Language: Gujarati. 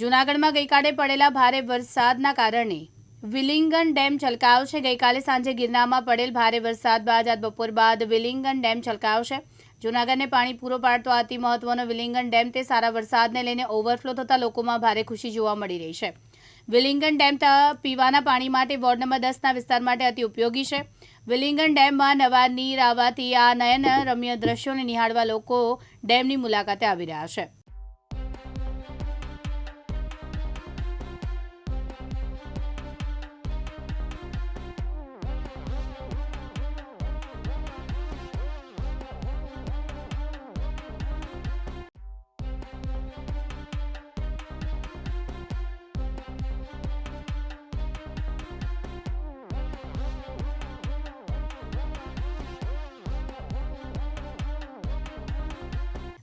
જૂનાગઢમાં ગઈકાલે પડેલા ભારે વરસાદના કારણે વિલિંગન ડેમ છલકાયો છે ગઈકાલે સાંજે ગિરનારમાં પડેલ ભારે વરસાદ બાદ આજ બપોર બાદ વિલિંગન ડેમ છલકાયો છે જૂનાગઢને પાણી પૂરો પાડતો અતિ મહત્વનો વિલિંગન ડેમ તે સારા વરસાદને લઈને ઓવરફ્લો થતાં લોકોમાં ભારે ખુશી જોવા મળી રહી છે. વિલિંગન ડેમ પીવાના પાણી માટે વોર્ડ નંબર દસના વિસ્તાર માટે અતિ ઉપયોગી છે. વિલિંગન ડેમમાં નવા નીર આવવાથી આ નયન રમ્ય દ્રશ્યોને નિહાળવા લોકો ડેમની મુલાકાતે આવી રહ્યા છે.